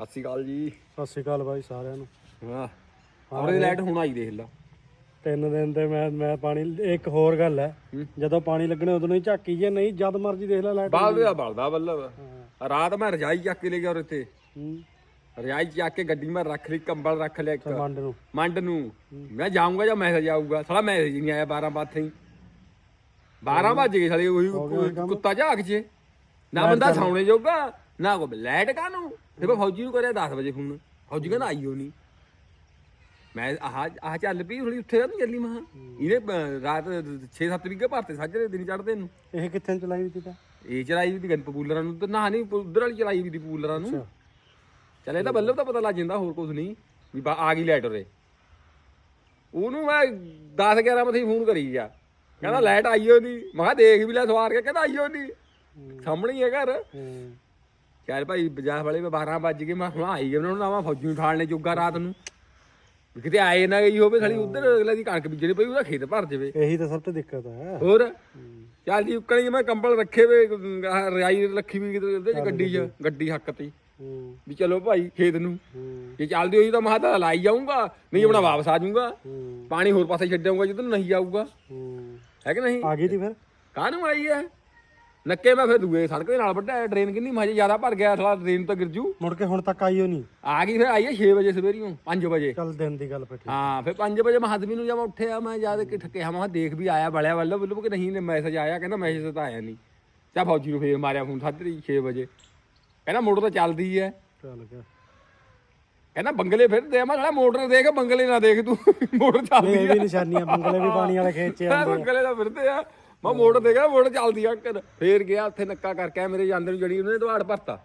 ਸਤਿ ਸ਼੍ਰੀ ਅਕਾਲ ਜੀ। ਸਤਿ ਸ਼੍ਰੀ ਅਕਾਲ ਬਾਈ ਸਾਰਿਆਂ ਨੂੰ। ਹਾਂ। ਆਪਣੇ ਲਾਈਟ ਹੁਣ ਆਈ ਦੇਖ ਲਾ। ਤਿੰਨ ਦਿਨ ਤੇ ਮੈਂ ਮੈਂ ਪਾਣੀ ਇੱਕ ਹੋਰ ਗੱਲ ਹੈ। ਹੂੰ। ਜਦੋਂ ਪਾਣੀ ਲੱਗਣੇ ਉਦੋਂ ਨਹੀਂ ਝਾਕੀ ਜੇ ਨਹੀਂ ਜਦ ਮਰਜ਼ੀ ਦੇਖ ਲੈ ਲਾਈਟ। ਬਾਅਦ ਦਾ ਬਲਦਾ ਬੱਲਬ। ਰਾਤ ਮੈਂ ਰਜਾਈ ਚੱਕ ਕੇ ਲੈ ਗਿਆ ਤੇ ਹੂੰ। ਰਜਾਈ ਚੱਕ ਕੇ ਗੱਡੀ ਮੈਂ ਰੱਖ ਲਈ ਕੰਬਲ ਰੱਖ ਲਿਆ ਇੱਕ। ਮੰਡ ਨੂੰ। ਮੰਡ ਨੂੰ। ਮੈਂ ਜਾਊਂਗਾ ਜਾਂ ਮੈਸੇਜ ਆਊਗਾ? ਸਾਲਾ ਮੈਸੇਜ ਹੀ ਨਹੀਂ ਆਇਆ 12 ਬਾਥੇ ਹੀ 12 ਵੱਜ ਸਾਲੇ ਉਹੀ ਕੁੱਤਾ ਝਾਕ ਜੇ। ਨਾ ਬੰਦਾ ਸੌਣੇ ਜੋਗਾ। ਨਾ ਕੋ ਲਾਈਟ ਕਾਨੂੰ ਮੈਂ ਫੌਜੀ ਨੂੰ ਕਰਿਆ 10 ਵਜੇ ਫੋਨ ਫੌਜੀ ਕਹਿੰਦਾ ਆਈਓ ਨਹੀਂ ਮੈਂ ਆਹ ਆਹ ਚੱਲ ਪਈ ਹੁਣੀ ਉੱਥੇ ਨਹੀਂ ਚੱਲੀ ਮਹਾ ਇਹਨੇ ਅਹ, ਰਾਤ 6-7 ਵਿਗੇ ਭਰਤੇ ਸਾਜਰੇ ਦਿਨ ਚੜਦੇ ਨੂੰ। ਇਹ ਕਿੱਥੇ ਨੂੰ ਚਲਾਈ ਦਿੱਤੀ ਤਾਂ? ਇਹ ਚਲਾਈ ਵੀ ਦੀ ਗਨ ਪਪੂਲਰਾਂ ਨੂੰ ਤੇ ਨਾ ਨਹੀਂ ਉਧਰ ਵਾਲੀ ਚਲਾਈ ਵੀ ਦੀ ਪਪੂਲਰਾਂ ਨੂੰ। ਚੱਲ ਇਹ ਤਾਂ ਬੱਲਬ ਤਾਂ ਪਤਾ ਲੱਗ ਜਾਂਦਾ ਹੋਰ ਕੁਝ ਨਹੀਂ। ਵੀ ਬਾ- ਆ ਗਈ ਲਾਈਟ ਉਰੇ। ਉਹਨੂੰ ਮੈਂ 10 11 ਵਜੇ ਫੋਨ ਕਰੀ ਗਿਆ ਕਹਿੰਦਾ ਲਾਈਟ ਆਈਓ ਨਹੀਂ ਮੈਂ ਕਿਹਾ ਦੇਖ ਵੀ ਲੈ ਸਵਾਰ ਕੇ ਕਹਿੰਦਾ ਆਈਓ ਨਹੀਂ ਸਾਹਮਣੇ ਹੀ ਹੈ ਘਰ। ਹੂੰ। ਚੱਲ ਭਾਈ ਬਾਜ਼ਾਰ ਵਾਲੇ ਮੈਂ 12 ਵੱਜ ਗਏ ਮੈਂ ਹੁਣ ਆਈ ਗਿਆ ਉਹਨਾਂ ਨੂੰ ਨਾਵਾਂ ਫੌਜੀ ਨੂੰ ਠਾਲਣੇ ਜੋਗਾ ਰਾਤ ਨੂੰ। ਵੀ ਕਿਤੇ ਆਏ ਨਾ ਗਈ ਹੋਵੇ ਖਾਲੀ ਉਧਰ ਅਗਲੇ ਦੀ ਕਣਕ ਬੀਜਣੀ ਪਈ ਉਹਦਾ ਖੇਤ ਭਰ ਜਾਵੇ। ਇਹੀ ਤਾਂ ਸਭ ਤੋਂ ਦਿੱਕਤ ਹੈ ਹੋਰ? ਚੱਲ ਜੀ ਉੱਕਣੀ ਮੈਂ ਕੰਬਲ ਰੱਖੇ ਵੇ ਆਹ ਰਜਾਈ ਰੱਖੀ ਵੀ ਕਿਤੇ ਉਹਦੇ ਚ ਗੱਡੀ 'ਚ ਗੱਡੀ ਹੱਕ ਤੇ। ਹੂੰ। ਵੀ ਚਲੋ ਭਾਈ ਖੇਤ ਨੂੰ। ਜੇ ਚੱਲਦੀ ਹੋਈ ਤਾਂ ਮੈਂ ਤਾਂ ਲਾਈ ਜਾਊਂਗਾ ਨਹੀਂ ਆਪਣਾ ਵਾਪਸ ਆ ਜਾਊਂਗਾ। ਹੂੰ। ਪਾਣੀ ਹੋਰ ਪਾਸੇ ਛੱਡਾਂਗਾ ਜਿੱਧਰ ਨੂੰ ਨਹੀਂ ਜਾਊਗਾ ਹੂੰ। ਹੈ ਕਿ ਨਹੀਂ? ਆ ਗਈ ਤੀ ਫਿਰ? ਕਾਹਨੂੰ ਆਈ ਹੈ? ਨੱਕੇ ਮੈਂ ਫਿਰ ਦੂਏ ਸੜਕ ਦੇ ਨਾਲ ਵੱਡਾ ਡਰੇਨ ਕਿੰਨੀ ਮਾਜੇ ਜ਼ਿਆਦਾ ਭਰ ਗਿਆ ਥੋੜਾ ਡਰੇਨ ਤਾਂ ਗਿਰ ਜੂ ਮੁੜ ਕੇ ਹੁਣ ਤੱਕ ਆਈਓ ਨਹੀਂ। ਆ ਗਈ ਫਿਰ ਆਈ ਹੈ 6 ਵਜੇ ਸਵੇਰੀਓ 5 ਵਜੇ। ਚੱਲ ਦਿਨ ਦੀ ਗੱਲ ਠੀਕ ਹਾਂ ਫਿਰ 5 ਵਜੇ ਮੈਂ ਹਦਮੀ ਨੂੰ ਜਦ ਮੈਂ ਉੱਠਿਆ ਮੈਂ ਜਦ ਕਿ ਠੱਕਿਆ ਮੈਂ ਦੇਖ ਵੀ ਆਇਆ ਬਲਿਆ ਵੱਲ ਵੱਲ ਕਿ ਨਹੀਂ ਮੈਸੇਜ ਆਇਆ ਕਹਿੰਦਾ ਮੈਸੇਜ ਤਾਂ ਆਇਆ ਨਹੀਂ। ਚਾ ਫੌਜੀ ਨੂੰ ਫੇਰ ਮਾਰਿਆ ਫੋਨ ਸਾਢੇ 6 ਵਜੇ। ਕਹਿੰਦਾ ਮੋਟਰ ਤਾਂ ਚੱਲਦੀ ਹੈ ਚੱਲ ਗਿਆ। ਕਹਿੰਦਾ ਬੰਗਲੇ ਫਿਰਦੇ ਆ ਮੈਂ ਕਿਹਾ ਮੋਟਰ ਦੇਖ ਬੰਗਲੇ ਨਾ ਦੇਖ ਤੂੰ। ਮੋਟਰ ਚੱਲਦੀ ਇਹ ਵੀ ਨਿਸ਼ਾਨੀਆਂ ਬੰਗਲੇ ਵੀ ਪਾਣੀ ਵਾਲੇ ਖੇਤ ਚ ਆ। ਬੰਗਲੇ ਦਾ ਫਿਰਦੇ ਆ। ਮੈਂ ਮੋਟਰ ਦੇਖਿਆ ਮੋਟਰ ਚੱਲਦੀ ਆ ਕਰ ਫੇਰ ਗਿਆ ਉੱਥੇ ਨੱਕਾ ਕਰਕੇ ਮੇਰੇ ਜਾਂਦੇ ਨੂੰ ਜੜੀ ਉਹਨੇ ਦਵਾੜ ਭਰਤਾ।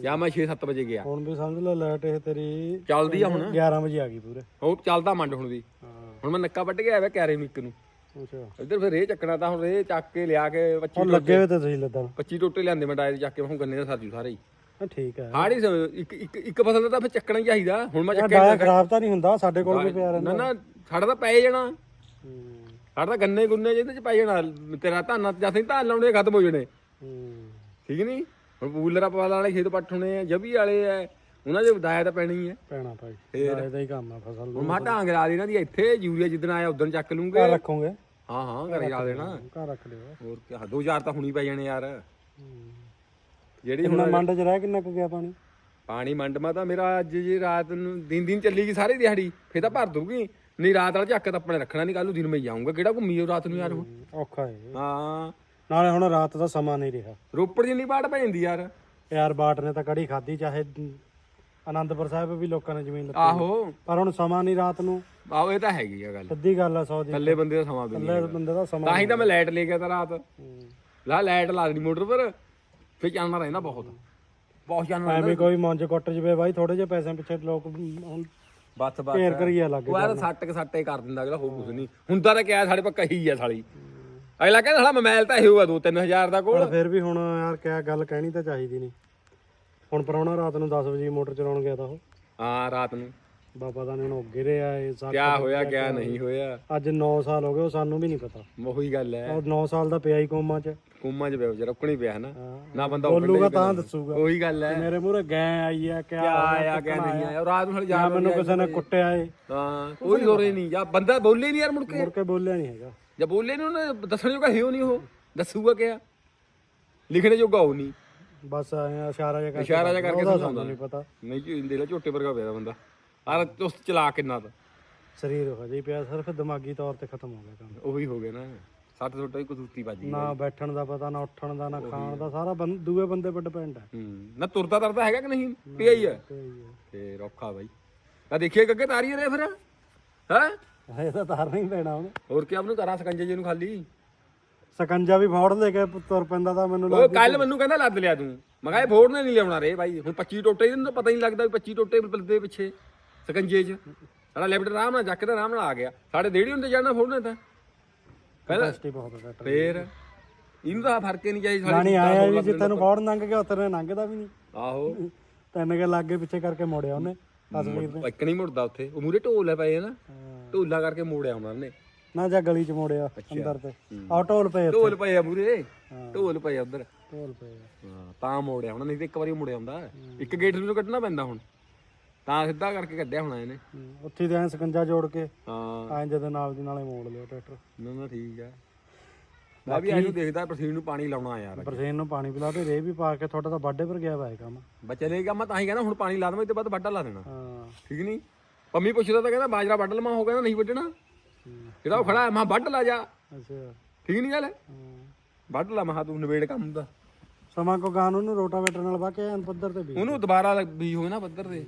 ਜਾਂ ਮੈਂ 6-7 ਵਜੇ ਗਿਆ। ਹੁਣ ਵੀ ਸਮਝ ਲੈ ਲਾਈਟ ਇਹ ਤੇਰੀ ਚੱਲਦੀ ਆ ਹੁਣ। 11 ਵਜੇ ਆ ਗਈ ਪੂਰੇ। ਉਹ ਚੱਲਦਾ ਮੰਡ ਹੁਣ ਵੀ। ਹਾਂ। ਹੁਣ ਮੈਂ ਨੱਕਾ ਵੱਢ ਕੇ ਆਇਆ ਕੈਰੇ ਨੂੰ ਇੱਕ ਨੂੰ। ਅੱਛਾ। ਇੱਧਰ ਫਿਰ ਇਹ ਚੱਕਣਾ ਤਾਂ ਹੁਣ ਰੇ ਚੱਕ ਕੇ ਲਿਆ ਕੇ 25 ਹੁਣ ਲੱਗੇ ਹੋਏ ਤੇ ਤੁਸੀਂ ਲੱਦਣ। 25 ਟੋਟੇ ਲਿਆਂਦੇ ਮੈਂ ਡਾਇਰ ਚੱਕ ਕੇ ਹੁਣ ਗੰਨੇ ਦਾ ਸਰਜੂ ਸਾਰੇ ਹੀ। ਹਾਂ, ਠੀਕ ਹੈ ਹਾੜੀ ਇੱਕ ਇੱਕ ਇੱਕ ਫਸਲ ਦਾ ਤਾਂ ਫਿਰ ਚੱਕਣਾ ਹੀ ਚਾਹੀਦਾ। ਹੁਣ ਮੈਂ ਚੱਕਿਆ ਡਾਇਆ ਖਰਾਬ ਤਾਂ ਨਹੀਂ ਹੁੰਦਾ ਸਾਡੇ ਕੋਲ ਵੀ ਪਿਆ ਰਹਿੰਦਾ। ਨਾ ਨਾ ਸਾਡਾ ਤਾਂ ਪੈ ਜਾਣਾ। ਹੂੰ, ਸਾਡਾ ਤਾਂ ਗੰਨੇ ਗੁੰਨੇ ਜਿਹਦੇ ਚ ਪੈ ਜਾਣਾ ਤੇਰਾ ਧਾਨਾ ਜਾਂ ਅਸੀਂ ਧਾਨ ਲਾਉਣੇ ਖਤਮ ਹੋ ਜਾਣੇ। ਹੂੰ। ਠੀਕ ਨਹੀਂ ਹੁਣ ਪੂਲਰਾ ਪਵਾਲਾ ਵਾਲੇ ਖੇਤ ਪੱਟ ਹੋਣੇ ਆ ਜਬੀ ਵਾਲੇ ਆ ਉਹਨਾਂ ਦੇ ਦਾਇਆ ਤਾਂ ਪੈਣੀ ਹੈ ਪੈਣਾ ਭਾਈ ਡਾਇਆ ਦਾ ਹੀ ਕੰਮ ਆ ਫਸਲ ਹੁਣ ਨੂੰ ਮੈਂ ਢਾਂਗ ਲਾ ਦੇਣਾ ਦੀ ਇੱਥੇ ਯੂਰੀਆ ਜਿੱਦਣ ਆਇਆ ਉਦੋਂ ਚੱਕ ਲੂੰਗੇ। ਘਰ ਰੱਖੋਗੇ? ਹਾਂ ਹਾਂ ਘਰੇ ਲਾ ਦੇਣਾ। ਘਰ ਰੱਖ ਲਿਓ ਹੋਰ ਕੀ ਦੋ ਹਜ਼ਾਰ ਤਾਂ ਹੁਣੀ ਪੈ ਜਾਣੇ ਯਾਰ। ਜਿਹੜੀ ਕਿੰਨਾ ਹੁਣ ਮੰਡ ਚ ਰਹਿ ਕਿੰਨਾ ਕੁ ਗਿਆ ਪਾਣੀ? ਪਾਣੀ ਮੰਡਮਾ ਤਾਂ ਮੇਰਾ ਅੱਜ ਜੇ ਰਾਤ ਨੂੰ ਦਿਨ ਦਿਨ ਚੱਲੀਗੀ ਸਾਰੀ ਦਿਹਾੜੀ ਫੇਰ ਤਾਂ ਭਰ ਦੂਗੀ ਨਹੀਂ ਰਾਤ ਵਾਲਾ ਝੱਕ ਤਾਂ ਆਪਣੇ ਰੱਖਣਾ ਨਹੀਂ ਕੱਲ ਨੂੰ ਦਿਨ ਮੈਂ ਜਾਊਂਗਾ ਕਿਹੜਾ ਘੁੰਮੀ ਜਾਊ ਰਾਤ ਨੂੰ ਯਾਰ ਹੁਣ? ਔਖਾ ਹੈ। ਹਾਂ। ਨਾਲੇ ਹੁਣ ਰਾਤ ਦਾ ਸਮਾਂ ਨਹੀਂ ਰਿਹਾ। ਰੋਪੜ ਜਿੰਨੀ ਬਾੜ ਪੈ ਜਾਂਦੀ ਯਾਰ। ਯਾਰ ਬਾਟ ਨੇ ਤਾਂ ਕੜੀ ਖਾਦੀ ਚਾਹੇ ਆਨੰਦਪੁਰ ਸਾਹਿਬ ਵੀ ਲੋਕਾਂ ਨੇ ਜ਼ਮੀਨ ਲੱਤੀ। ਆਹੋ। ਪਰ ਹੁਣ ਸਮਾਂ ਨਹੀਂ ਰਾਤ ਨੂੰ। ਆਹੋ ਇਹ ਤਾਂ ਹੈਗੀ ਆ ਗੱਲ। ਸਿੱਧੀ ਗੱਲ ਆ ਸੌ ਦੀ। ਥੱਲੇ ਬੰਦੇ ਦਾ ਸਮਾਂ ਵੀ ਨਹੀਂ ਇਕੱਲੇ ਬੰਦੇ ਦਾ ਸਮਾਂ ਤਾਂ ਹੀ ਤਾਂ ਮੈਂ ਲਾਈਟ ਲੈ ਗਿਆ ਤਾਂ ਰਾਤ। ਲਾ ਲਾਈਟ ਲਾ ਦੇਣੀ ਮੋਟਰ ਪਰ ਫੇਰ ਚੱਲਣਾ ਰਹਿੰਦਾ ਬਹੁਤ। ਬਹੁਤ ਚੱਲਣਾ ਐਵੇਂ ਕੋਈ ਮੰਜ ਕੁੱਟ ਜਵੇ ਬਾਈ ਥੋੜੇ ਜਿਹੇ ਪੈਸਿਆਂ ਪਿੱਛੇ ਲੋਕ ਹੁਣ ਬੱਸ ਬੱਸ। ਢੇਰ ਕਰੀਆ ਲੱਗ ਉਹ ਯਾਰ ਸੱਟ ਕੇ ਸੱਟੇ ਕਰ ਦਿੰਦਾ ਅਗਲਾ ਹੋਰ ਕੁਝ ਨਹੀਂ। ਹੁੰਦਾ ਤਾਂ ਕਿਆ ਸਾਡੇ ਪਾ ਕਹੀ ਆ ਸਾਲੀ। ਅਗਲਾ ਕਹਿੰਦਾ ਸਾਲਾ ਮੋਬਾਈਲ ਤਾਂ ਇਹ ਹੋਊਗਾ 2-3000 ਦਾ ਕੋਲ। ਪਰ ਫਿਰ ਵੀ ਹੁਣ ਯਾਰ ਕਿਆ ਗੱਲ ਕਹਿਣੀ ਤਾਂ ਚਾਹੀਦੀ ਨਹੀਂ। ਹੁਣ ਪਰਾਉਣਾ ਰਾਤ ਨੂੰ 10 ਵਜੇ ਮੋਟਰ ਚਲਾਉਣ ਗਿਆ ਤਾਂ ਉਹ। ਹਾਂ ਰਾਤ ਨੂੰ। ਬਾਬਾ ਦਾ ਨੇ ਗਿਰੇ ਆਏ ਕਿਆ ਹੋਇਆ ਕਿਆ ਨਹੀਂ ਹੋਇਆ? ਅੱਜ 9 ਸਾਲ ਹੋ ਗਏ ਉਹ ਸਾਨੂੰ ਵੀ ਨਹੀਂ ਪਤਾ। ਉਹੀ ਗੱਲ ਹੈ। ਉਹ 9 ਸਾਲ ਦਾ ਪਿਆ ਹੀ ਕੋਮਾ ਚ। ਕੁੰਮਾਂ 'ਚ ਪਿਆ ਰੁਕਣੀ ਪਿਆ ਹਨਾ। ਨਾ ਬੰਦਾ ਬੋਲੂਗਾ ਤਾਂ ਦੱਸੂਗਾ। ਉਹੀ ਗੱਲ ਹੈ। ਮੇਰੇ ਮੂਹਰੇ ਗੈ ਆਈ ਆ ਕਿਆ ਆਇਆ ਕਿਆ ਨਹੀਂ ਆਇਆ। ਰਾਤ ਨੂੰ ਹਲ ਜਾ ਮੈਨੂੰ ਕਿਸੇ ਨੇ ਕੁੱਟਿਆ ਏ। ਹਾਂ ਕੋਈ ਜ਼ੋਰੇ ਨਹੀਂ। ਜਾਂ ਬੰਦਾ ਬੋਲੇ ਨਹੀਂ ਯਾਰ ਮੁੜ ਕੇ? ਮੁੜ ਕੇ ਬੋਲਿਆ ਨਹੀਂ ਹੈਗਾ। ਜਾਂ ਬੋਲੇ ਨਹੀਂ ਉਹਨੇ ਦੱਸਣ ਜੋਗਾ ਹੈ ਉਹ ਨਹੀਂ ਉਹ? ਦੱਸੂਗਾ ਕਿਆ? ਲਿਖਣੇ ਜੋਗਾ ਉਹ ਨਹੀਂ। ਬਸ ਐਂ ਇਸ਼ਾਰਾ ਜਿਹਾ ਕਰਕੇ ਇਸ਼ਾਰਾ ਜਿਹਾ ਕਰਕੇ ਸਮਝਾਉਂਦਾ ਨਹੀਂ ਪਤਾ। ਨਹੀਂ ਜੀ ਦੇ ਲੈ ਝੋਟੇ ਵਰਗਾ ਪਿਆ ਬੰਦਾ। ਆਰ ਉਸ ਚਲਾ ਕਿੰਨਾ ਤਾਂ? ਸਰੀਰ ਹੋ ਜਾਈ ਪਿਆ ਸਿਰਫ ਦਿਮਾਗੀ ਤੌਰ ਤੇ ਖਤਮ ਹੋ ਗਿਆ ਕੰਮ। ਉਹੀ ਹੋ ਗਿਆ ਨਾ। ਸੱਟ ਸੁੱਟ ਹੀ ਕਸੂਤੀ ਵੱਜ ਗਈ ਨਾ ਬੈਠਣ ਦਾ ਪਤਾ ਨਾ ਉੱਠਣ ਦਾ ਨਾ ਖਾਣ ਦਾ ਸਾਰਾ ਬੰ- ਦੂਏ ਬੰਦੇ ਪਰ ਡਿਪੈਂਡ ਹੈ ਹੂੰ ਨਾ ਤੁਰਦਾ ਤਰਦਾ ਹੈਗਾ ਕਿ ਨਹੀਂ? ਪਿਆ ਹੀ ਹੈ ਤੇ ਹੀ ਹੈ। ਤੇ ਰੌਖਾ ਬਾਈ। ਤਾਂ ਦੇਖੀਏ ਅੱਗੇ ਤਾਰੀ ਰੇ ਫਿਰ। ਹੈ? ਇਹ ਤਾਂ ਤਾਰਨਾ ਹੀ ਪੈਣਾ ਹੁਣ। ਹੋਰ ਕੀ ਆਪਨੂੰ ਕਰਾਂ ਸਕੰਜੇ ਜੀ ਨੂੰ ਖਾਲੀ? ਸਕੰਜਾ ਵੀ ਫੋੜ ਲੈ ਕੇ ਤੁਰ ਪੈਂਦਾ ਤਾਂ ਮੈਨੂੰ ਉਹ ਕੱਲ ਮੈਨੂੰ ਕਹਿੰਦਾ ਲੱਦ ਲਿਆ ਤੂੰ। ਮੈਂ ਕਿਹਾ ਇਹ ਫੋੜਨੇ ਨਹੀਂ ਲਿਆਉਣਾ ਰੇ ਬਾਈ। ਹੁਣ 25 ਟੋਟੇ ਇਹਨੂੰ ਤਾਂ ਪਤਾ ਹੀ ਨਹੀਂ ਲੱਗਦਾ ਵੀ 25 ਟੋਟੇ ਬਲਦੇ ਪਿੱਛੇ। ਸਕੰਜੇ 'ਚ। ਸਾਡਾ ਲੈਫਟ ਆਰਾਮ ਨਾਲ ਜੱਕ ਦਾ ਆਰਾਮ ਨਾਲ ਆ ਗਿਆ। ਸਾਡੇ ਦੇੜੀ ਹੁੰਦੇ ਜਾਣਾ ਫੋੜਨੇ ਤਾਂ। ਕਹਿੰਦਾ ਕੈਪੈਸਿਟੀ ਬਹੁਤ ਘੱਟ ਫੇਰ ਇਹਨੂੰ ਤਾਂ ਫ਼ਰਕ ਹੀ ਨਹੀਂ ਚਾਹੀਦਾ ਨਾਨੀ ਆਇਆ ਵੀ ਜਿੱਥੇ ਨੂੰ ਫੋੜ ਲੰਘ ਗਿਆ ਉੱਥੇ ਨੇ ਲੰਘਦਾ ਵੀ ਨਹੀਂ। ਆਹੋ। ਤਿੰਨ ਕੇ ਲਾਗੇ ਪਿੱਛੇ ਕਰਕੇ ਮੋੜਿਆ ਉਹਨੇ ਤਸਵੀਰ ਨੇ ਇੱਕ ਨਹੀਂ ਮੁੜਦਾ ਉੱਥੇ। ਉਹ ਮੂਰੇ ਢੋਲ ਹੈ ਪਏ ਨਾ। ਹਾਂ। ਢੋਲਾ ਕਰਕੇ ਮੋੜਿਆ ਉਹਨਾਂ ਨੇ। ਨਾ ਜਾਂ ਗਲੀ ਚ ਮੋੜਿਆ ਅੰਦਰ ਤੇ। ਆਹ ਢੋਲ ਪਏ ਉੱਥੇ। ਢੋਲ ਪਏ ਆ ਮੂਰੇ। ਹਾਂ। ਢੋਲ ਪਏ ਆ ਉਧਰ। ਢੋਲ ਪਏ ਆ। ਹਾਂ ਤਾਂ ਮੋੜਿਆ ਹੁਣ ਨਹੀਂ ਤੇ ਇੱਕ ਵਾਰੀ ਮੁੜਿਆ ਹੁੰਦਾ। ਇੱਕ ਗੇਟ ਨੂੰ ਕੱਢਣਾ ਪੈਂਦਾ ਹੁਣ। ਤਾਂ ਸਿੱਧਾ ਕਰਕੇ ਕੱਢਿਆ ਹੋਣਾ ਇਹਨੇ। ਹੂੰ, ਉੱਥੇ ਦੇ ਐਂ ਸਕੰਜਾ ਜੋੜ ਕੇ ਹਾਂ। ਐਂ ਜਦੋਂ ਨਾਲ ਦੀ ਨਾਲੇ ਮੋੜ ਲਿਆ ਟਰੈਕਟਰ। ਨਾ ਨਾ ਠੀਕ ਆ। ਮੈਂ ਵੀ ਇਹਨੂੰ ਦੇਖਦਾ ਪ੍ਰਸੀਨ ਨੂੰ ਪਾਣੀ ਲਾਉਣਾ ਯਾਰ। ਬਰਸੇਨ ਨੂੰ ਪਾਣੀ ਪਿਲਾ ਤੇ ਰੇ ਵੀ ਪਾ ਕੇ ਤੁਹਾਡਾ ਤਾਂ ਬਾਡੇ ਪਰ ਗਿਆ ਵਾ ਇਹ ਕੰਮ। ਬੱਚੇ ਲੈ ਗਿਆ ਮੈਂ ਤਾਂ ਹੀ ਕਹਿੰਦਾ ਹੁਣ ਪਾਣੀ ਲਾ ਦਵਾਂ ਇਹ ਤੋਂ ਬਾਅਦ ਵੱਡਾ ਲਾ ਦੇਣਾ। ਹਾਂ। ਠੀਕ ਨਹੀਂ? ਪੰਮੀ ਪੁੱਛਦਾ ਤਾਂ ਕਹਿੰਦਾ ਬਾਜਰਾ ਵੱਢ ਲਵਾਂ ਹੋ ਕਹਿੰਦਾ ਨਹੀਂ ਵੱਢਣਾ। ਜਿਹੜਾ ਉਹ ਖੜਾ ਹੈ ਮੈਂ ਵੱਢ ਲਾ ਜਾ। ਅੱਛਾ। ਠੀਕ ਨਹੀਂ ਗੱਲ? ਹਾਂ। ਵੱਢ ਲਾ ਮਹਾ ਤੂੰ ਨਵੇੜ ਕੰਮ ਦਾ। ਸਮਾਂ ਕੋ ਗਾਨ ਉਹਨੂੰ ਰੋਟਾਵੇਟਰ ਨਾਲ ਵਾ ਕੇ ਐਨ ਪੱਧਰ ਤੇ ਬੀਜ ਉਹਨੂੰ ਦੁਬਾਰਾ ਬੀਜ ਹੋਏ ਨਾ ਪੱਧਰ ਤੇ।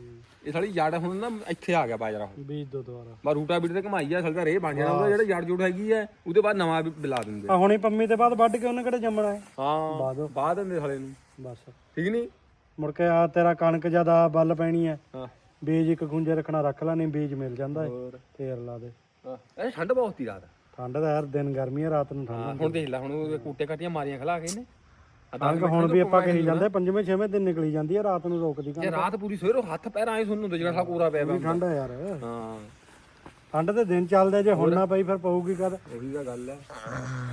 ਇਹ ਸਾਲੀ ਜੜ ਹੁਣ ਨਾ ਇੱਥੇ ਆ ਗਿਆ ਬਾਜਰਾ। ਬੀਜ ਦੋ ਦੁਬਾਰਾ। ਬਾ ਰੂਟਾ ਬੀਟ ਤੇ ਘਮਾਈ ਆ ਸਾਲੀ ਦਾ ਰੇ ਬਣ ਜਾਣਾ ਉਹਦਾ ਜਿਹੜਾ ਜੜ ਜੁੜ ਹੈਗੀ ਹੈ ਉਹਦੇ ਬਾਅਦ ਨਵਾਂ ਵੀ ਬਿਲਾ ਦਿੰਦੇ ਆ। ਹੁਣੀ ਪੰਮੀ ਤੇ ਬਾਅਦ ਵੱਢ ਕੇ ਉਹਨੇ ਕਿਹੜੇ ਜੰਮਣਾ ਹੈ? ਹਾਂ ਬਾਅਦ ਬਾਅਦ ਦਿੰਦੇ ਸਾਲੇ ਨੂੰ। ਬਸ। ਠੀਕ ਨਹੀਂ ਮੁੜ ਕੇ ਆ ਤੇਰਾ ਕਣਕ ਜ਼ਿਆਦਾ ਬੱਲ ਪੈਣੀ ਹੈ। ਹਾਂ। ਬੀਜ ਇੱਕ ਖੁੰਝੇ ਰੱਖਣਾ ਰੱਖ ਲੈ ਨਹੀਂ ਬੀਜ ਮਿਲ ਜਾਂਦਾ ਹੈ। ਹੋਰ। ਫੇਰ ਲਾ ਦੇ। ਹਾਂ। ਇਹ ਠੰਡ ਬਹੁਤ ਹੀ ਰਾਤ। ਠੰਡ ਦਾ ਯਾਰ ਦਿਨ ਗਰਮੀ ਹੈ ਰਾਤ ਨੂੰ ਠੰਡ ਹੁਣ ਦੇਖ ਲੈ ਹੁਣ ਉਹ ਕੂਟੇ ਕਾਟੀਆਂ ਮਾਰੀਆਂ ਖਲਾ ਕੇ ਇਹਨੇ। ਕਣਕ ਮਿੰਟ ਹੁਣ ਵੀ ਤੋਂ ਆਪਾਂ ਕਹੀ ਜਾਂਦੇ ਪੰਜਵੇਂ ਛੇਵੇਂ ਦਿਨ ਨਿਕਲੀ ਜਾਂਦੀ ਹੈ ਰਾਤ ਨੂੰ ਰੋਕਦੀ ਜੇ ਕਣਕ ਰਾਤ ਪੂਰੀ ਸਵੇਰੋਂ ਹੱਥ ਪੈਰ ਆਏ ਸੁਣਨ ਹੁੰਦੇ ਜਿਹੜਾ ਸਾ ਕੋਰਾ ਪਿਆ ਪਿਆ ਠੰਡ ਹੈ ਯਾਰ। ਹਾਂ। ਠੰਡ ਦੇ ਦਿਨ ਚੱਲਦੇ ਜੇ ਹੁਣ ਨਾ ਪਈ ਫਿਰ ਪਊਗੀ ਕਦ? ਉਹੀ ਤਾਂ ਗੱਲ ਹੈ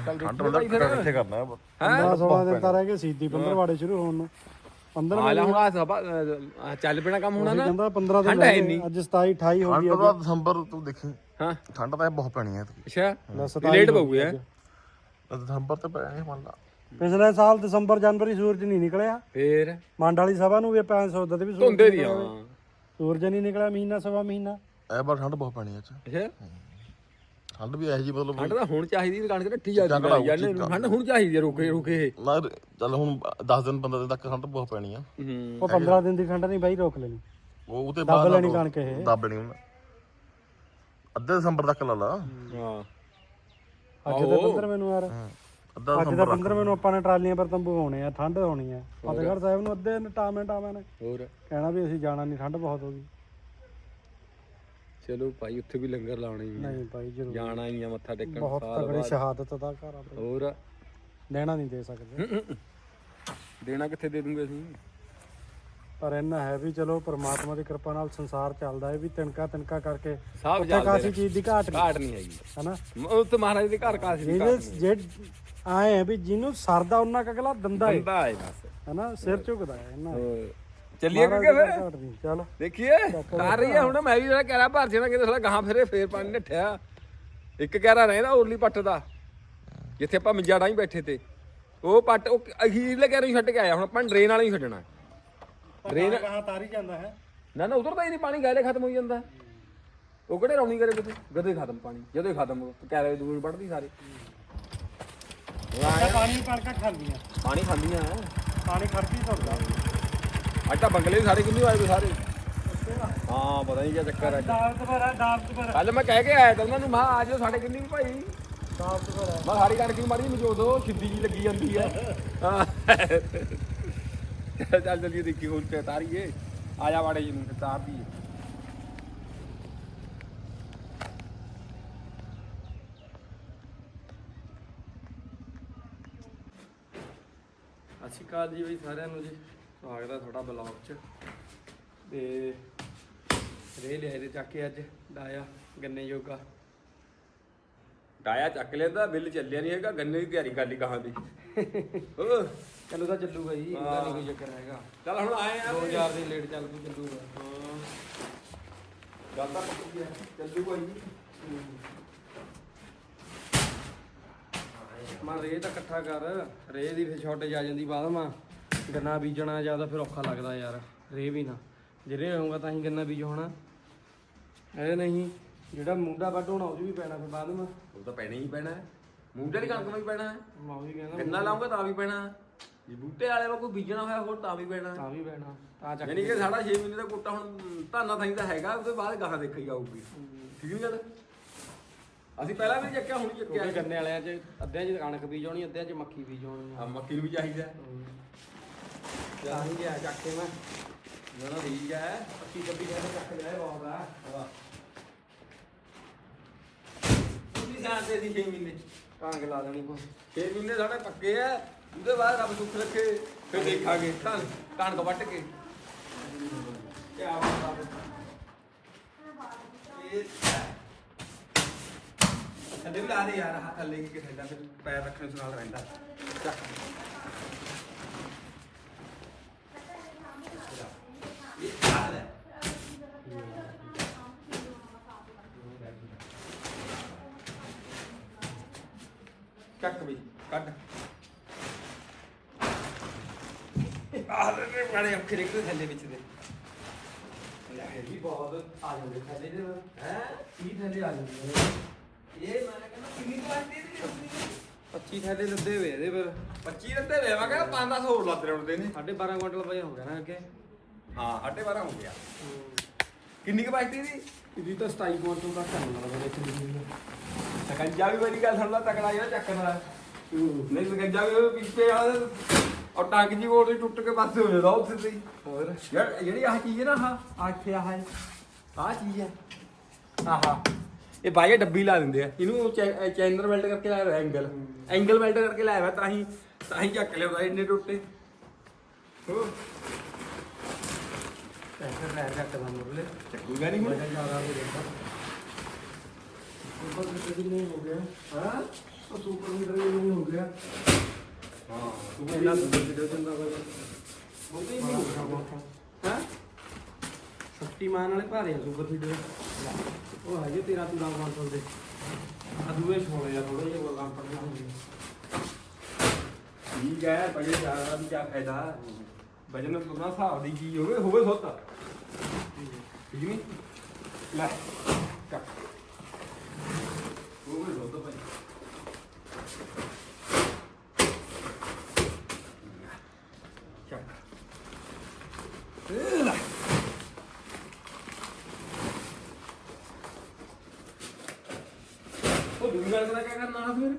ਚੱਲ ਠੰਡ ਬੰਦਾ ਕਿੱਥੇ ਕਰਨਾ 15 16 ਦਿਨ ਤਾਂ ਰਹਿ ਗਏ ਸੀਦੀ ਪੰਦਰਵਾੜੇ ਸ਼ੁਰੂ ਹੋਣ ਨੂੰ। 15 ਆ ਲੈ ਹੁਣ ਆ ਸਭਾ ਅਹ, ਚੱਲ ਪੈਣਾ ਕੰਮ ਹੋਣਾ ਨਾ। ਕਹਿੰਦਾ 15 ਦਿਨ ਠੰਡ ਹੈ ਰਹਿ ਇੰਨੀ। ਅੱਜ 27 28 ਹੋ ਗਈ ਠੰਡ ਦਾ ਦਸੰਬਰ ਤੂੰ ਦੇਖੀ। ਹਾਂ। ਠੰਡ ਤਾਂ ਇਹ ਬਹੁਤ ਪੈਣੀ ਹੈ। ਅੱਛਾ। ਲੇਟ ਪਊ ਹੈ? ਦਸੰਬਰ ਤੇ ਪੈਣੀ ਮੰਨ ਲਾ। ਪਿਛਲੇ ਸਾਲ ਦਸੰਬਰ ਜਨਵਰੀ ਸੂਰਜ ਨਹੀਂ ਨਿਕਲਿਆ। ਫੇਰ? ਮੰਡ ਵਾਲੀ ਸਭਾ ਨੂੰ ਵੀ ਆਪਾਂ ਸੋਚਦੇ ਤੇ ਵੀ ਸੂਰਜ ਧੁੰਦੇ ਦੀ ਹਾਂ ਸੂਰਜ ਨਹੀਂ ਨਿਕਲਿਆ ਮਹੀਨਾ ਸਵਾ ਮਹੀਨਾ। ਇਹ ਵਾਰ ਠੰਡ ਬਹੁਤ ਪੈਣੀ ਹੈ ਚ ਅੱਛਾ। ਠੰਡ ਵੀ ਇਹੋ ਜੀ ਮਤਲਬ ਠੰਡ ਤਾਂ ਹੁਣ ਚਾਹੀਦੀ ਕਣਕ ਰੱਠੀ ਜਾਂਦੀ ਹੈ ਜਾਂਦੇ ਨੂੰ ਠੰਡ ਹੁਣ ਚਾਹੀਦੀ ਹੈ ਰੁਕੇ ਰੁਕੇ ਇਹ। ਨਾ ਚੱਲ ਹੁਣ 10 ਦਿਨ 15 ਦਿਨ ਤੱਕ ਠੰਡ ਬਹੁਤ ਪੈਣੀ ਆ। ਹੂੰ। ਉਹ 15 ਦਿਨ ਦੀ ਠੰਡ ਨਹੀਂ ਬਾਈ ਰੋਕ ਲੈਣੀ। ਉਹ ਉਹਦੇ ਦੱਬ ਬਾਅਦ ਲੈਣੀ ਕਣਕ ਇਹ। ਦੱਬ ਲੈਣੀ ਹੁਣ ਅੱਧੇ ਦਸੰਬਰ ਤੱਕ ਲਾ ਲਾ। ਹਾਂ। ਅੱਜ ਦੇ 15 ਮੈਨੂੰ ਯਾਰ। ਹਾਂ, ਅੱਧਾ ਅੱਜ ਦੇ 15 ਮੈਨੂੰ ਆਪਾਂ ਨੇ ਟਰਾਲੀਆਂ ਪਰ ਤੰਬੂ ਹੋਣੇ ਆ ਠੰਡ ਹੋਣੀ ਆ। ਫਤਿਹਗੜ੍ਹ ਸਾਹਿਬ ਨੂੰ ਅੱਧੇ ਟਾਵੇਂ ਟਾਵੇਂ ਨੇ। ਹੋਰ। ਕਹਿਣਾ ਵੀ ਅਸੀਂ ਜਾਣਾ ਨਹੀਂ ਠੰਡ ਬਹੁਤ ਹੋ ਗਈ। ਚਲੋ ਭਾਈ ਉੱਥੇ ਵੀ ਲੰਗਰ ਲਾਉਣੇ ਹੀ ਆ। ਨਹੀਂ ਭਾਈ ਜ਼ਰੂਰ। ਜਾਣਾ ਹੀ ਆ ਮੱਥਾ ਟੇਕਣ ਬਹੁਤ ਸਾਲ ਤਗੜੀ ਬਾਅਦ। ਸ਼ਹਾਦਤ ਦਾ ਘਰ ਆ ਹੋਰ। ਦੇਣਾ ਨਹੀਂ ਦੇ ਸਕਦੇ। ਦੇਣਾ ਕਿੱਥੇ ਦੇ ਦੂੰਗੇ ਅਸੀਂ? ਪਰ ਇਹਨਾਂ ਹੈ ਵੀ ਚਲੋ ਪ੍ਰਮਾਤਮਾ ਦੀ ਕਿਰਪਾ ਨਾਲ ਸੰਸਾਰ ਚੱਲਦਾ ਹੈ ਵੀ ਤਿਣਕਾ ਤਿਣਕਾ ਕਰਕੇ ਸਭ ਉੱਥੇ ਕਾਸੀ ਚੀਜ਼ ਦੀ ਘਾਟ ਨਹੀਂ ਘਾਟ ਨਹੀਂ ਹੈਗੀ। ਹਨਾ? ਉਹ ਤੇ ਮਹਾਰਾਜ ਦੇ ਘਰ ਕਾਸੀ ਦੀ ਜਿਹਨੇ ਜੇ ਆਏ ਹੈ ਵੀ ਜਿਹਨੂੰ ਸਰਦਾ ਉਹਨਾਂ ਕਗਲਾ ਦੰਦਾ ਹੈ ਬੰਦਾ ਹੈ ਬਸ। ਹਨਾ ਸਿਰ ਝੁਕਦਾ ਹੈ ਇਹਨਾਂ ਹੋਰ ਚੱਲੀਏ ਕਿ ਫਿਰ? ਘਾਟ ਨਹੀਂ ਚੱਲ। ਦੇਖੀਏ ਕਰ ਰਹੀ ਹੈ ਹੁਣ ਮੈਂ ਵੀ ਜਿਹੜਾ ਕਹਿਰਾ ਭਰ ਜਾਣਾ ਕਿਤੇ ਸਾਲਾ ਗਾਂ ਫਿਰੇ ਫੇਰ ਪਾਣੀ ਨੱਠਿਆ। ਇੱਕ ਕਹਿਰਾ ਰਹਿੰਦਾ ਉਰਲੀ ਪੱਟ ਦਾ ਜਿੱਥੇ ਆਪਾਂ ਮੰਜਾ ਡਾਈ ਬੈਠੇ ਤੇ। ਉਹ ਪੱਟ ਉਹ ਅਖੀਰਲੇ ਕਹਿਰੇ ਹੀ ਛੱਡ ਕੇ ਆਇਆ ਹੁਣ ਆਪਾਂ ਡਰੇਨ ਵਾਲਾ ਹੀ ਛੱਡਣਾ। ਡਰੇਨ ਕਹਾਂ ਤਾਰੀ ਜਾਂਦਾ ਹੈ। ਨਾ ਨਾ ਉਧਰ ਤਾਂ ਹੀ ਨਹੀਂ ਪਾਣੀ ਗਾਇਲੇ ਖਤਮ ਹੋਈ ਜਾਂਦਾ। ਉਹ ਕਿਹੜੇ ਰੌਣੀ ਕਰੇ ਕਿਤੇ ਗਦੇ ਖਤਮ ਪਾਣੀ। ਜਦੋਂ ਹੀ ਖਤਮ ਕਹਿਰੇ ਦੂਰ ਵੱਢਦੀ ਸਾਰੇ। ਪਾਣੀ ਕਣਕਾਂ ਖਾਂਦੀਆਂ। ਪਾਣੀ ਖਾਂਦੀਆਂ ਪਾਣੀ ਖੜਕੀ ਤੁਹਾਡਾ ਅੱਜ ਤਾਂ ਬੰਗਲੇ ਵੀ ਸਾਰੇ ਕਿੰਨੀ ਆਏ ਵੇ ਸਾਰੇ? ਹਾਂ ਪਤਾ ਨਹੀਂ ਕੀ ਚੱਕਰ ਹੈ। ਦਾਵਤ ਭਰਾ ਦਾਵਤ ਭਰਾ ਕੱਲ ਮੈਂ ਕਹਿ ਕੇ ਆਇਆ ਤਾਂ ਉਹਨਾਂ ਨੂੰ ਮੈਂ ਆ ਜਾਓ ਸਾਡੇ ਕਿੰਨੀ ਵੀ ਭਾਈ। ਦਾਵਤ ਭਰਾ ਮੈਂ ਸਾਰੀ ਕਣਕ ਮਾੜੀ ਮਜੋ ਦੋ ਸਿੱਧੀ ਜੀ ਲੱਗੀ ਜਾਂਦੀ ਹੈ। ਹਾਂ। ਚੱਲ ਜਲਦੀ ਦੇਖੀ ਹੋਰ ਤੇ ਤਾਰੀਏ। ਆ ਜਾ ਵਾੜੇ ਜੀ ਤਾਰ ਦੀਏ ਸਤਿ ਸ਼੍ਰੀ ਅਕਾਲ ਜੀ ਬਈ ਸਾਰਿਆਂ ਨੂੰ ਜੀ। ਸਵਾਗਤ ਹੈ ਤੁਹਾਡਾ ਬਲੌਗ 'ਚ। ਤੇ ਰੇ ਲਿਆਏ ਦੇ ਚੱਕ ਕੇ ਅੱਜ ਡਾਇਆ ਗੰਨੇ ਜੋਗਾ। ਡਾਇਆ ਚੱਕ ਤਾਂ ਬਿੱਲ ਚੱਲਿਆ ਨਹੀਂ ਹੈਗਾ ਗੰਨੇ ਦੀ ਤਿਆਰੀ ਕਰ ਲਈ ਕਹਾਂ ਦੀ। ਹੋ ਚਲੋ ਤਾਂ ਚੱਲੂਗਾ ਜੀ ਇਹਦਾ ਨਹੀਂ ਕੋਈ ਚੱਕਰ ਹੈਗਾ। ਚੱਲ ਹੁਣ ਆਏ ਆ। 2000 ਦੀ ਲੇਟ ਚੱਲ ਪੂ ਚੱਲੂਗਾ। ਗੱਲ ਤਾਂ ਪੱਕੀ ਹੈ ਚੱਲੂ ਕੋਈ ਮਨ ਰੇ ਤਾਂ ਇਕੱਠਾ ਕਰ ਰੇ ਦੀ ਫਿਰ ਸ਼ਾਰਟੇਜ ਆ ਜਾਂਦੀ ਬਾਅਦ ਮਾ। ਗੰਨਾ ਬੀਜਣਾ ਜ਼ਿਆਦਾ ਫਿਰ ਔਖਾ ਲੱਗਦਾ ਯਾਰ ਰੇ ਵੀ ਨਾ। ਜੇ ਰੇ ਹੋਊਗਾ ਤਾਂ ਹੀ ਗੰਨਾ ਬੀਜ ਹੋਣਾ ਇਹ ਨਹੀਂ ਜਿਹੜਾ ਮੁੰਡਾ ਵੱਢ ਹੋਣਾ ਉਹ 'ਚ ਵੀ ਪੈਣਾ ਫਿਰ ਬਾਅਦ ਮਾ। ਉਹ ਤਾਂ ਪੈਣਾ ਹੀ ਪੈਣਾ। ਹੈ ਮੂੰਡੇ ਦੀ ਕਣਕ ਨੂੰ ਵੀ ਪੈਣਾ। ਹੈ ਮੈਂ ਵੀ ਕਹਿੰਦਾ ਗੰਨਾ ਲਾਉਂਗਾ ਤਾਂ ਵੀ ਪੈਣਾ। ਜੇ ਬੂਟੇ ਵਾਲੇ ਵਾ ਕੋਈ ਬੀਜਣਾ ਹੋਇਆ ਹੋਰ ਤਾਂ ਵੀ ਪੈਣਾ। ਤਾਂ ਵੀ ਪੈਣਾ। ਤਾਂ ਚੱਕ ਯਾਨੀ ਕਿ ਸਾਡਾ 6 ਮਹੀਨੇ ਦਾ ਕੋਟਾ ਹੁਣ ਧਾਨਾ ਥਾਈ ਦਾ ਹੈਗਾ ਉਹਦੇ ਬਾਅਦ ਗਾਹਾਂ ਦੇਖੀ ਜਾਊਗੀ। ਠੀਕ ਨਹੀਂ ਗੱਲ? ਅਸੀਂ ਪਹਿਲਾਂ ਵੀ ਨੀ ਚੱਕਿਆ ਹੁਣ ਹੀ ਚੱਕਿਆ ਕਿਉਂਕਿ ਗੰਨੇ ਵਾਲਿਆਂ 'ਚ ਅੱਧਿਆਂ 'ਚ ਕਣਕ ਬੀਜ ਹੋਣੀ ਅੱਧਿਆਂ 'ਚ ਮੱਕੀ ਬੀਜ ਹੋਣੀ ਆ। ਮੱਕੀ ਨੂੰ ਵੀ ਚਾਹੀਦਾ। ਤਾਂ ਹੀ ਗਿਆ ਚੱਕ ਕੇ ਮੈਂ। ਨਾ ਠੀਕ ਹੈ। ਪੱਕੀ ਕੱਬੀ ਕਹਿੰਦੇ ਚੱਕ ਲਿਆ ਬਹੁਤ ਆ। ਤੁਸੀਂ ਜਾਣਦੇ ਸੀ 6 ਮਹੀਨੇ। ਕਾਂਗ ਲਾ ਦੇਣੀ ਕੋ 6 ਮਹੀਨੇ ਸਾਡੇ ਪੱਕੇ ਆ ਉਹਦੇ ਬਾਅਦ ਰੱਬ ਸੁੱਖ ਰੱਖੇ ਫਿਰ ਦੇਖਾਂਗੇ। ਤਾਂ ਕਣਕ ਵੱਟ ਕੇ। ਕੀ ਬਾਤ ਇਹ ਥੱਲੇ ਵੀ ਲਾ ਦੇ ਯਾਰ ਹੱਥ ਥੱਲੇ ਕਿ ਥੱਲੇ ਫਿਰ ਪੈਰ ਰੱਖਣ ਨੂੰ ਨਾਲ ਰਹਿੰਦਾ। ਚੱਕ। ਇਹ ਆ ਲੈ ਕੱਕ ਵੀ ਕੱਢ। ਆਹ ਲੈ ਬੜੇ ਅੱਖੇ ਨਿਕਲੇ ਥੱਲੇ ਵਿੱਚ ਦੇ। ਇਹ ਵੀ ਬਹੁਤ ਆ ਜਾਂਦੇ ਥੱਲੇ ਦੇ। ਹੈ? ਕੀ ਥੱਲੇ ਆ ਜਾਂਦੇ ਨੇ? 25 ਥੱਲੇ ਲੱਦੇ ਹੋਏ ਇਹਦੇ ਪਰ 25 ਰੱਤੇ ਵੇ ਮੈਂ ਕਹਿੰਦਾ 5-10 ਹੋਰ ਲੱਦ ਰਹੇ ਹੁੰਦੇ ਨੇ 12.5 ਕੁਇੰਟਲ ਵਜਨ ਹੋ ਗਿਆ ਨਾ ਅੱਗੇ। ਹਾਂ 12.5 ਹੋ ਗਿਆ। ਕਿੰਨੀ ਕੁਆਂਟੀ ਦੀ ਇਹਦੀ? ਤਾਂ 27 ਕੁਇੰਟਲ ਦਾ ਕੰਮ ਲੱਗਦਾ ਵਿੱਚ ਦੀ ਸਕੰਜਾ ਵੀ ਬੜੀ ਗੱਲ ਸੁਣ ਲਾ ਤਕੜਾ ਜਿਹੜਾ ਚੱਕਦਾ ਨਹੀਂ ਸਕੰਜਾ ਵੀ ਪਿੱਛੇ ਆ ਔਰ ਟੰਗ ਜੀ ਕੋਲ ਟੁੱਟ ਕੇ ਪਾਸੇ ਹੋ ਜਾਂਦਾ ਉੱਥੇ ਤੇ। ਹੋਰ? ਯਾਰ ਜਿਹੜੀ ਆਹ ਚੀਜ਼ ਹੈ ਨਾ ਆਹ। ਆਹ ਇੱਥੇ ਆਹ ਹੈ। ਆਹ ਚੀਜ਼ ਹੈ। ਆਹਾ। ਇਹ ਬਾਈ ਡੱਬੀ ਲਾ ਦਿੰਦੇ ਆ। ਇਹਨੂੰ ਚੈਨਰ ਵੈਲਡ ਕਰਕੇ ਲਾਇਆ ਹੋਇਆ ਐਂਗਲ ਐਂਗਲ ਵੈਲਡ ਕਰਕੇ ਲਾਇਆ ਹੋਇਆ ਤਾਂ ਹੀ ਤਾਂ ਹੀ ਚੱਕ ਲਿਆ ਉਹਦਾ ਇੰਨੇ ਟੁੱਟੇ। ਹੋ ਪੈਸੇ ਲੈ ਮੁਰਲੇ ਚੱਕੂਗਾ ਨਹੀਂ ਹੁਣ? ਜ਼ਿਆਦਾ ਹੋ ਜਾਂਦਾ। ਕਿਤੇ ਵੀ ਨਹੀਂ ਹੋ ਗਿਆ। ਹਾਂ? ਉਹ ਸੁਪਰ ਮੀਟਰ ਵੀ ਨਹੀਂ ਹੋ ਗਿਆ। ਹਾਂ ਤੂੰ ਇਹਨਾਂ ਸੁਪਰ ਮੀਟਰ ਚੰਦਾ ਕੋਈ ਬਹੁਤੇ ਹੀ ਨਹੀਂ ਹੋ ਗਿਆ। ਹਾਂ। ਸ਼ਕਤੀਮਾਨ ਵਾਲੇ ਭਾਰੇ ਸੁਪਰ ਮੀਟਰ। ਹੈਗੇ 13 13 ਕੁਇੰਟਲ ਦੇ ਆ ਦੂਏ ਛੋੜੇ ਆ ਥੋੜੇ ਜਿਹਾ ਕੰਮ ਪੜਨਾ ਹੁੰਦੀ ਠੀਕ ਹੈ ਬੜੇ ਜ਼ਿਆਦਾ ਵੀ ਕੀ ਫਾਇਦਾ। ਵਜਨ ਤੁਰਨਾ ਹਿਸਾਬ ਦੀ ਚੀਜ਼ ਹੋਵੇ ਹੋਵੇ ਸੁੱਤ। ਠੀਕ ਨਹੀਂ ਲੈ ਕੱਟ ਹੋਵੇ ਸੁੱਤ ਭਾਈ ਚੱਕ ਇਹ ਲੈ ਉਹ ਦੂਜੀ ਗੱਲ ਕਰਾ ਕੀ ਕਰਨਾ ਹੈ ਫਿਰ?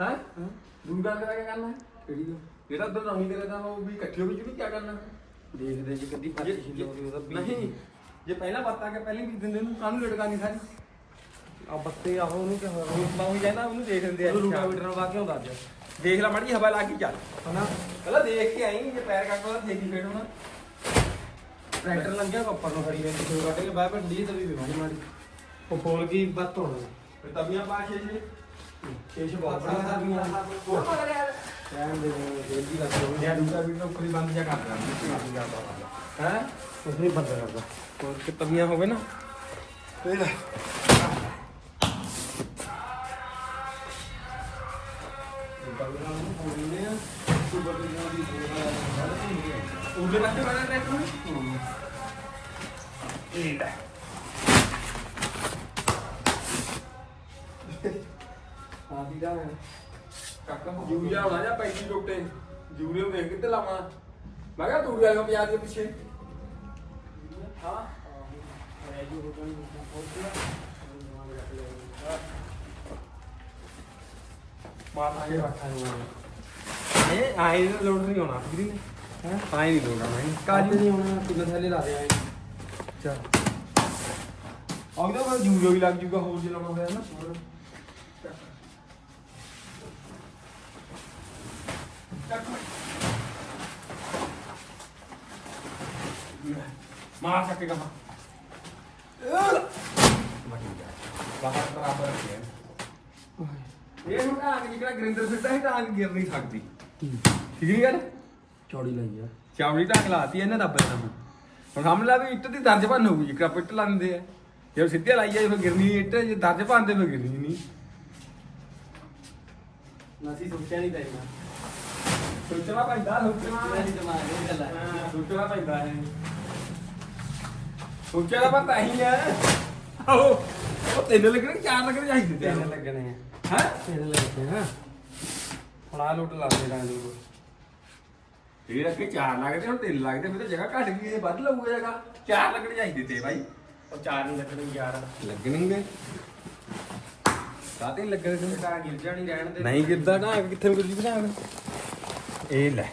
ਹਾਂ? ਦੂਜੀ ਗੱਲ ਕਰਾ ਕੀ ਕਰਨਾ? ਹੈ ਕਿਹੜੀ ਜਿਹੜਾ ਉਧਰ ਨਵੀਂ ਤੇਰੇ ਦਾ ਉਹ ਵੀ ਇਕੱਠੇ ਹੋ ਵੀ ਕੀ ਕਰਨਾ? ਦੇਖਦੇ ਜੀ ਕਦੀ ਜੇ- 25 ਕਿਲੋ ਦੀ ਉਹਦਾ ਬੀਜ ਨਹੀਂ ਜੇ ਪਹਿਲਾਂ ਬੱਤਾ ਕੇ ਪਹਿਲਾਂ ਵੀ ਦਿੰਦੇ ਨੂੰ ਕਾਹਨੂੰ ਨਹੀਂ ਸਾਰੀ? ਆ ਬੱਤੇ ਆਹੋ ਉਹਨੂੰ ਕਿ ਹੋਰ ਉਹ ਮੈਂ ਉਹੀ ਕਹਿੰਦਾ ਉਹਨੂੰ ਦੇਖ ਦਿੰਦੇ ਆ ਉਹ ਰੂਟਾ ਮੀਟਰ ਵਾ ਕੇ ਹੁੰਦਾ ਅੱਜ। ਦੇਖ ਲੈ ਮੜੀ ਹਵਾ ਲੱਗ ਗਈ ਚੱਲ। ਹਨਾ? ਪਹਿਲਾਂ ਦੇਖ ਕੇ ਆਈ ਜੇ ਪੈਰ ਕੱਟ ਲਾ ਛੇਤੀ ਫੇਟ ਹੋਣਾ। ਟਰੈਕਟਰ ਲੰਘਿਆ ਉੱਪਰ ਨੂੰ ਖੜੀ ਰਹਿੰਦੀ ਜੋ ਕੱਢ ਕੇ ਬਾਹਰ ਪਰ ਲੀ ਤਵੀ ਬਿਮਾਰੀ ਮਾਰੀ ਉਹ ਫੋਲ ਗਈ ਬੱਤ ਹੋਣਾ। ਫਿਰ ਤਵੀਆਂ ਪਾ ਛੇ ਛੇ ਸ਼ੇਸ਼ ਬਹੁਤ ਬੜਾ ਤਵੀਆਂ ਹੋਰ ਪਾ ਲਿਆ ਕਹਿਣ ਦੇ ਦੇਦੀ ਲੱਗ ਰਹੀ ਯਾਰ ਦੂਜਾ ਵੀਡੀਓ ਉੱਪਰ ਹੀ ਬੰਦ ਜਾ ਕਰ ਦਿੰਦਾ ਹੈ ਉਸ ਨਹੀਂ ਬੰਦ ਕਰਦਾ ਹੋਰ ਕਿ ਤਵੀਆਂ ਹੋਵੇ ਨਾ ਤੇ ਲੈ ਉਹਦੇ ਨਾਲ ਬਣਾ ਟਰੈਕਟਰ ਨੂੰ ਇਹ ਲੈ ਕਾਕਾ ਯੂਰੀਆ ਹੋਣਾ ਜਾਂ ਪੈਂਤੀ ਟੋਟੇ ਯੂਰੀਆ ਨੂੰ ਦੇਖ ਕਿੱਥੇ ਲਾਵਾਂ। ਮੈਂ ਕਿਹਾ ਤੂੜੀ ਵਾਲੇ ਪੰਜਾਬ ਦੇ ਪਿੱਛੇ। ਹਾਂ। ਮਾਤਾ ਇਹ ਰੱਖਾ ਨੂੰ ਇਹ ਆਏ ਲੋਡ ਨਹੀਂ ਹੋਣਾ ਫਿਕਰੀ ਨੇ ਹੈ? ਆਏ ਨਹੀਂ ਲੋਡ ਆਉਣਾ ਕਾਜ ਨਹੀਂ ਹੋਣਾ ਕਿੰਨੇ ਥੱਲੇ ਲਾ ਦੇ ਆਏ ਚਲ। ਆਉਂਦਾ ਮੈਂ ਯੂਰੀਆ ਵੀ ਲੱਗ ਜੂਗਾ ਹੋਰ ਜੇ ਲਾਉਣਾ ਹੋਇਆ ਨਾ। ਮਾਰ ਸਕੇਗਾ ਹਾਂ ਬਾਹਰ ਬਰਾਬਰ ਹੈ ਇਹ ਹੁਣ ਆ ਕੇ ਜਿਹੜਾ ਗਰਿੰਦਰ ਫਿੱਟਾ ਹੈ ਤਾਂ ਗਿਰ ਨਹੀਂ ਸਕਦੀ। ਠੀਕ ਨਹੀਂ ਗੱਲ? ਚੌੜੀ ਲਈ ਆ। ਚਾਵੜੀ ਢੰਗ ਲਾਤੀ ਇਹਨੇ ਦੱਬ ਦੇਣਾ ਹੁਣ ਹੁਣ ਸਾਹਮਣੇ ਲਾ ਵੀ ਇੱਟ ਦੀ ਦਰਜ ਭੰਨ ਹੋਊਗੀ ਜਿਕਰਾ ਪਿੱਟ ਲਾਉਂਦੇ ਆ। ਜੇ ਸਿੱਧੇ ਲਾਈ ਜਾਏ ਫਿਰ ਗਿਰਨੀ ਨੀ ਇੱਟ ਜੇ ਦਰਜ ਭੰਨਦੇ ਫਿਰ ਗਿਰਨੀ ਨਹੀਂ। ਨਸੀ ਸੋਚਿਆ ਨਹੀਂ ਪੈਣਾ ਸੋਚਣਾ ਪੈਂਦਾ ਸੋਚਣਾ। ਦਿਮਾਗ ਇਹ ਗੱਲ। ਹਾਂ, ਸੋਚਣਾ ਪੈਂਦਾ ਹੈ ਸੋਚਿਆ ਤਾਂ ਪਤਾ ਹੀ ਹੈ ਆਹੋ ਉਹ ਤਿੰਨ ਲੱਗਣੇ ਕਿ ਚਾਰ ਲੱਗਣੇ ਚਾਹੀਦੇ ਤੇ ਤਿੰਨ ਲੱਗਣੇ? ਆ। ਹੈ? ਤਿੰਨ ਲੱਗਣੇ ਆ। ਹੁਣ ਆ ਲੁੱਟ ਲਾ ਦੇ ਰਾਂ ਦੇ ਇਹ ਰੱਖੇ ਚਾਰ ਲੱਗਦੇ ਹੁਣ ਤਿੰਨ ਲੱਗਦੇ ਫਿਰ ਤਾਂ ਜਗ੍ਹਾ ਘਟ ਗਈ ਇਹ ਵੱਧ ਲੱਗੂਗਾ ਜਗ੍ਹਾ। ਚਾਰ ਲੱਗਣੇ ਚਾਹੀਦੇ ਤੇ ਬਾਈ? ਉਹ ਚਾਰ ਨਹੀਂ ਲੱਗਣੇ ਯਾਰ ਲੱਗਣਗੇ ਕਾਤੇ ਲੱਗਣੇ? ਤਾਂ ਗਿਰ ਜਾਣੀ ਰਹਿਣ ਦੇ। ਨਹੀਂ ਗਿਰਦਾ ਨਾ ਕਿੱਥੇ ਗਿਰਦੀ ਬਣਾ ਇਹ ਲੈ।